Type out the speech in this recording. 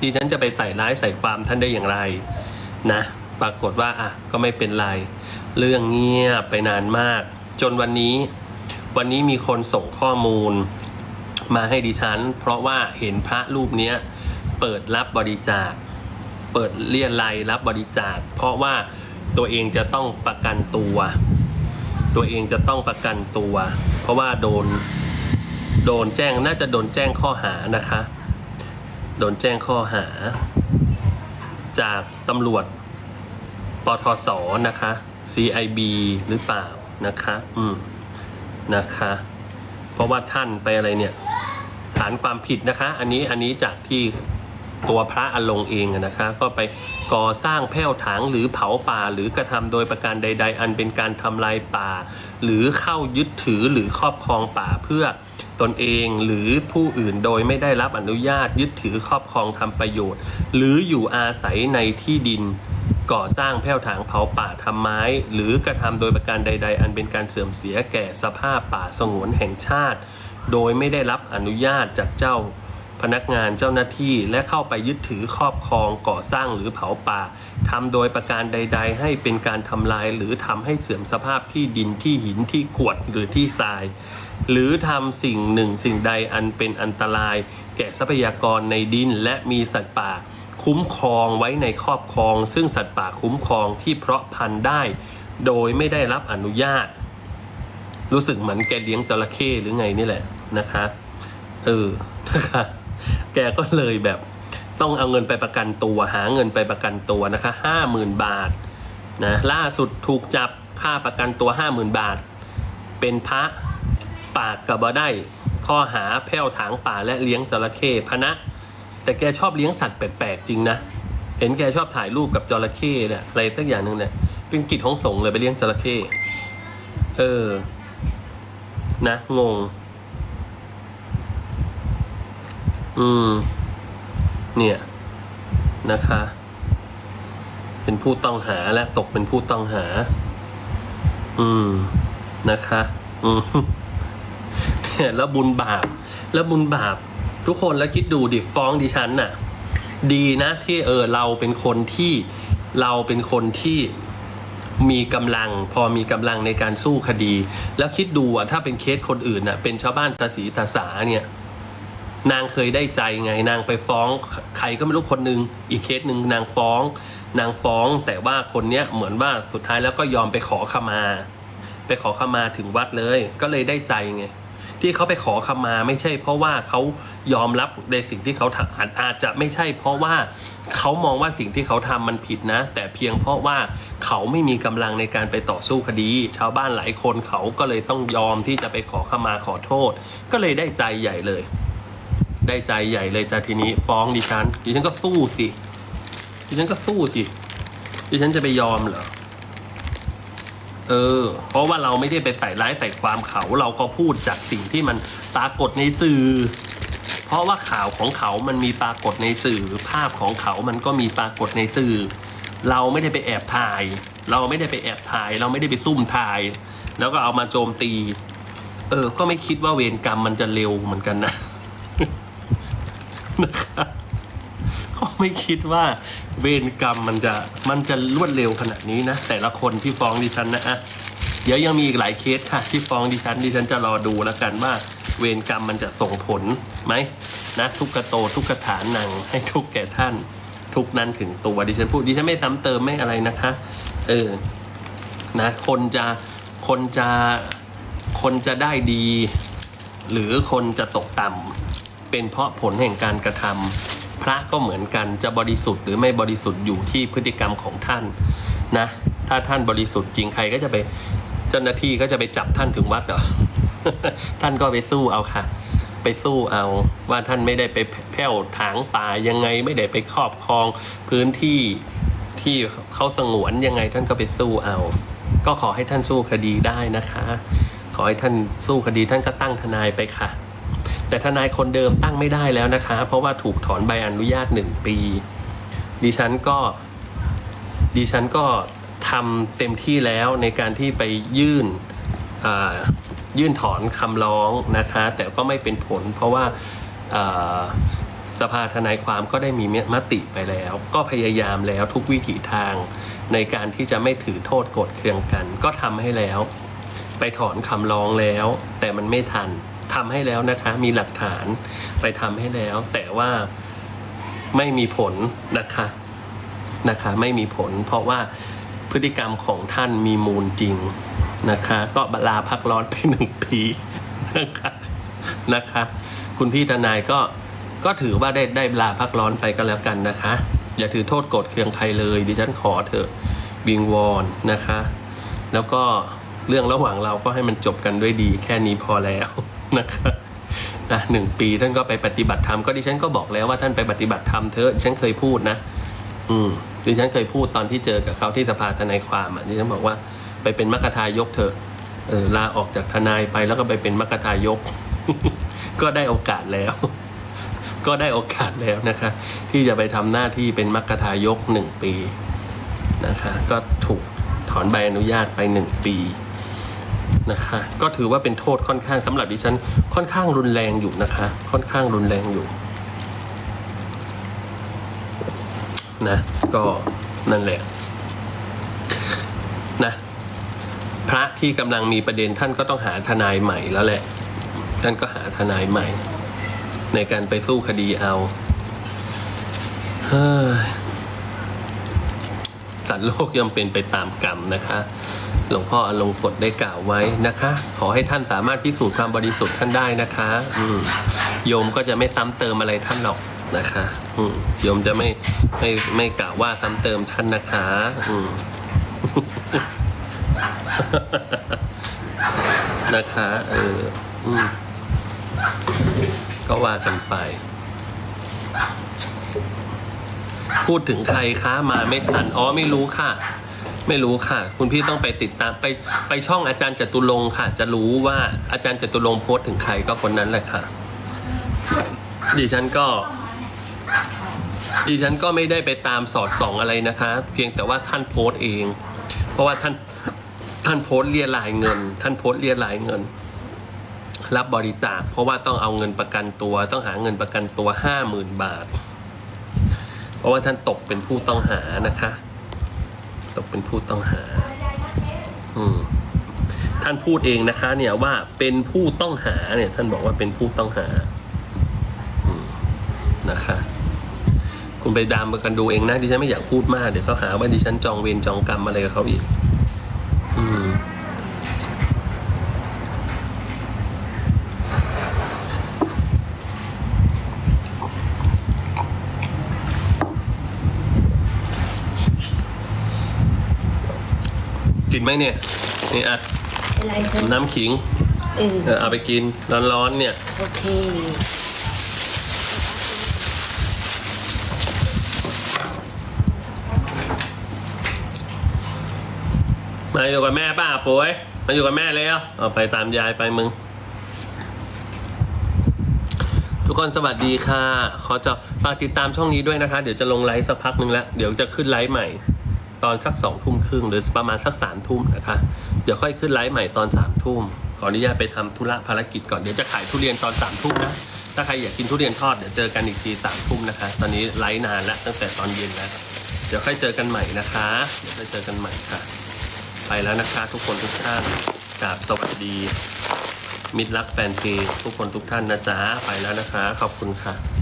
ดิฉันจะไปใส่ร้ายใส่ความท่านได้อย่างไรนะ ปรากฏว่าอะก็ไม่เป็นไร เรื่องเงียบไปนานมาก จนวันนี้ วันนี้มีคนส่งข้อมูลมาให้ดิฉัน เพราะว่าเห็นพระรูปเนี้ยเปิดรับบริจาค เปิดเรียรายรับบริจาค เพราะว่าตัวเองจะต้องประกันตัว ตัวเองจะต้องประกันตัว เพราะว่าโดน โดนแจ้งน่าจะโดนแจ้งข้อหานะคะ โดนแจ้งข้อหา จากตำรวจปทศนะคะ CIB หรือเปล่านะคะ อืม นะคะ เพราะว่าท่านไปอะไรเนี่ย ฐานความผิดนะคะ อันนี้อันนี้จากที่ตัวพระอลงเองนะคะ ก็ไปก่อสร้างแผ้วถางหรือเผาป่า หรือกระทำโดยประการใด ๆ อันเป็นการทำลายป่า หรือเข้ายึดถือหรือครอบครองป่าเพื่อ ตนเองหรือผู้อื่นโดยไม่ได้รับอนุญาตยึดถือครอบครองทำประโยชน์ หรืออยู่อาศัยในที่ดิน ก่อสร้างแผ้วถางเผาป่าทำไม้ หรือกระทำโดยประการใด ๆ อันเป็นการเสื่อมเสียแก่สภาพป่าสงวนแห่งชาติ โดยไม่ได้รับอนุญาตจากเจ้าพนักงานเจ้าหน้าที่และเข้าไปยึดถือครอบครองก่อสร้างหรือเผาป่า ทำโดยประการใด ๆ ให้เป็นการทำลายหรือทำให้เสื่อมสภาพที่ดินที่หินที่กรวดหรือที่ทราย หรือทำสิ่งหนึ่งสิ่งใดอันเป็นอันตราย แก่ทรัพยากรในดินและมีสัตว์ป่า คุ้มครองไว้ในครอบครอง ซึ่งสัตว์ป่าคุ้มครองที่เพาะพันธุ์ได้ โดยไม่ได้รับอนุญาต รู้สึกเหมือนแกเลี้ยงจระเข้หรือไงนี่แหละนะคะเออนะคะแกก็เลยแบบ ต้องเอาเงินไปประกันตัวหาเงินไปประกันตัวนะคะห้าหมื่นบาทนะล่าสุดถูกจับค่าประกันตัวห้าหมื่นบาท เป็นพระปากกับบได้ข้อหาแผ้วถางป่าและเลี้ยงจระเข้พนะ แต่แกชอบเลี้ยงสัตว์แปลกๆจริงนะเห็นแกชอบถ่ายรูปกับจระเข้เนี่ยอะไรสักอย่างหนึ่งเนี่ยเป็นกิจของสงฆ์เลยไปเลี้ยงจระเข้เออนะงง อืม เนี่ยนะคะ เป็นผู้ต้องหาและตกเป็นผู้ต้องหา อืมนะคะ อืมเนี่ยแล้วบุญบาป แล้วบุญบาป ทุกคนแล้วคิดดูดิฟ้องดิฉันน่ะ ดีนะที่เออเราเป็นคนที่เราเป็นคนที่มีกำลังพอมีกำลังในการสู้คดี แล้วคิดดูอะถ้าเป็นเคสคนอื่นน่ะ เป็นชาวบ้านตาสีตาสาเนี่ย นางเคยได้ใจไง นางไปฟ้องใครก็ไม่รู้คนหนึ่งอีกเคสหนึ่งนางฟ้อง นางฟ้องแต่ว่าคนเนี้ยเหมือนว่าสุดท้ายแล้วก็ยอมไปขอขมา ไปขอขมาถึงวัดเลย ก็เลยได้ใจไงที่เขาไปขอขมาไม่ใช่ เพราะว่าเขายอมรับในสิ่งที่เขาทำอาจอาจจะไม่ใช่ เพราะว่าเขามองว่าสิ่งที่เขาทำมันผิดนะ แต่เพียงเพราะว่าเขาไม่มีกำลังในการไปต่อสู้คดี ชาวบ้านหลายคนเขาก็เลยต้องยอมที่จะไปขอขมาขอโทษ ก็เลยได้ใจใหญ่เลย ได้ใจใหญ่เลยจ้ะทีนี้ฟ้องดิฉันดิฉันก็สู้สิดิฉันก็สู้สิดิฉันจะไปยอมเหรอเออ เพราะว่าเราไม่ได้ไปใส่ร้ายใส่ความเขาเราก็พูดจากสิ่งที่มันปรากฏในสื่อ เพราะว่าข่าวของเขามันมีปรากฏในสื่อ ภาพของเขามันก็มีปรากฏในสื่อ เราไม่ได้ไปแอบถ่าย เราไม่ได้ไปแอบถ่าย เราไม่ได้ไปซุ่มถ่าย แล้วก็เอามาโจมตี เออ ก็ไม่คิดว่าเวรกรรมมันจะเร็วเหมือนกันนะ นะครับก็ไม่คิดว่าเวรกรรมมันจะมันจะรวดเร็วขนาดนี้นะ แต่ละคนที่ฟ้องดิฉันนะอะเดี๋ยวยังมีอีกหลายเคสค่ะ ที่ฟ้องดิฉันดิฉันจะรอดูแล้วกันว่า เวรกรรมมันจะส่งผลไหมนะทุกกระโตทุกกระฐานนังให้ทุกแก่ท่าน ทุกนั้นถึงตัวดิฉันพูดดิฉันไม่ซ้ำเติมไม่อะไรนะคะ เออนะคนจะคนจะคนจะได้ดี หรือคนจะตกต่ำ เป็นเพราะผลแห่งการกระทำพระก็เหมือนกันจะบริสุทธิ์หรือไม่บริสุทธิ์อยู่ที่พฤติกรรมของท่านนะ ถ้าท่านบริสุทธิ์จริงใครก็จะไปเจ้าหน้าที่ก็จะไปจับท่านถึงวัดเหรอท่านก็ไปสู้เอาค่ะ ไปสู้เอาว่าท่านไม่ได้ไปแผ่วถางป่ายังไงไม่ได้ไปครอบครองพื้นที่ที่เขาสงวนยังไงท่านก็ไปสู้เอา ก็ขอให้ท่านสู้คดีได้นะคะ ขอให้ท่านสู้คดีท่านก็ตั้งทนายไปค่ะ แต่ทนายคนเดิมตั้งไม่ได้แล้วนะคะ เพราะว่าถูกถอนใบอนุญาตหนึ่งปี ดิฉันก็ดิฉันก็ทำเต็มที่แล้วในการที่ไปยื่นยื่นถอนคำร้องนะคะ แต่ก็ไม่เป็นผล เพราะว่าอ่าสภาทนายความก็ได้มีมติไปแล้ว ก็พยายามแล้วทุกวิถีทางในการที่จะไม่ถือโทษโกรธเคืองกัน ก็ทำให้แล้ว ไปถอนคำร้องแล้ว แต่มันไม่ทัน ทำให้แล้วนะคะ มีหลักฐานไปทำให้แล้ว แต่ว่าไม่มีผลนะคะนะคะ ไม่มีผล เพราะว่าพฤติกรรมของท่านมีมูลจริงนะคะ ก็ลาพักร้อนไปหนึ่งปีนะคะนะคะ คุณพี่ทนายก็ก็ถือว่าได้ได้ลาพักร้อนไปก็แล้วกันนะคะ อย่าถือโทษโกรธเคืองใครเลยดิฉันขอเถอะบิงวอนนะคะ แล้วก็เรื่องระหว่างเราก็ให้มันจบกันด้วยดีแค่นี้พอแล้ว นะคะนะหนึ่งปีท่านก็ไปปฏิบัติธรรมก็ดิฉันก็บอกแล้วว่าท่านไปปฏิบัติธรรมเถอะดิฉันเคยพูดนะ อืมดิฉันเคยพูดตอนที่เจอกับเขาที่สภาทนายความอะดิฉันบอกว่าไปเป็นมรรคทายกเถอะเออลาออกจากทนายไปแล้วก็ไปเป็นมรรคทายก ก็ได้โอกาสแล้ว ก็ได้โอกาสแล้วนะคะ ที่จะไปทำหน้าที่เป็นมรรคทายกหนึ่งปีนะคะ ก็ถูกถอนใบอนุญาตไปหนึ่งปี นะคะ ก็ถือว่าเป็นโทษค่อนข้างสำหรับดิฉัน ค่อนข้างรุนแรงอยู่นะคะ ค่อนข้างรุนแรงอยู่นะก็นั่นแหละนะพระที่กำลังมีประเด็นท่านก็ต้องหาทนายใหม่แล้วแหละ ท่านก็หาทนายใหม่ ในการไปสู้คดีเอาเฮ้สัตว์โลกย่อมเป็นไปตามกรรมนะคะ หลวงพ่ออลงกฎได้กล่าวไว้นะคะ ขอให้ท่านสามารถพิสูจน์ความบริสุทธิ์ท่านได้นะคะอืมโยมก็จะไม่ซ้ำเติมอะไรท่านหรอกนะคะอืมโยมจะไม่ไม่ไม่กล่าวว่าซ้ำเติมท่านนะคะอืม นะคะเอออืมก็ว่ากันไป พูดถึงใครคะมาไม่ทันอ๋อไม่รู้ค่ะ ไม่รู้ค่ะ คุณพี่ต้องไปติดตามไปไปช่องอาจารย์จตุรงค์ค่ะ จะรู้ว่าอาจารย์จตุรงค์โพสต์ถึงใครก็คนนั้นแหละค่ะ ดิฉันก็ ดิฉันก็ไม่ได้ไปตามสอดส่องอะไรนะคะ เพียงแต่ว่าท่านโพสต์เอง เพราะว่าท่านท่านโพสต์เรียรายเงิน ท่านโพสต์เรียรายเงิน รับบริจาคเพราะว่าต้องเอาเงินประกันตัว ต้องหาเงินประกันตัวห้าหมื่นบาท เพราะว่าท่านตกเป็นผู้ต้องหานะคะ ตกเป็นผู้ต้องหา อืมท่านพูดเองนะคะ เนี่ยว่าเป็นผู้ต้องหาเนี่ย ท่านบอกว่าเป็นผู้ต้องหาอืมนะคะ คุณไปดามกันดูเองนะดิฉันไม่อยากพูดมากเดี๋ยวเขาหาว่าดิฉันจองเวรจองกรรมอะไรกับเขาอีก ไหมเนี่ยนี่อะอะไรเธอน้ำขิงเออเออเอาไปกินร้อนๆเนี่ย โอเค มาอยู่กับแม่ป้าป่วยมาอยู่กับแม่แล้วเอาไปตามยายไปมึง ทุกคนสวัสดีค่ะ ขอจะฝากติดตามช่องนี้ด้วยนะคะ เดี๋ยวจะลงไลฟ์สักพักหนึ่งแล้ว เดี๋ยวจะขึ้นไลฟ์ใหม่ ตอนสักสองทุ่มครึ่งหรือประมาณสักสามทุ่มนะคะ เดี๋ยวค่อยขึ้นไลฟ์ใหม่ตอนสามทุ่มขออนุญาตไปทำธุระภารกิจก่อนเดี๋ยวจะขายทุเรียนตอนสามทุ่มนะถ้าใครอยากกินทุเรียนทอดเดี๋ยวเจอกันอีกทีสามทุ่มนะคะ ตอนนี้ไลฟ์นานแล้วตั้งแต่ตอนเย็นแล้วเดี๋ยวค่อยเจอกันใหม่นะคะเดี๋ยวค่อยเจอกันใหม่ค่ะ ไปแล้วนะคะ ทุกคนทุกท่านกราบสวัสดี มิตรรักแฟนเพลงทุกคนทุกท่านนะจ๊ะไปแล้วนะคะ ขอบคุณค่ะ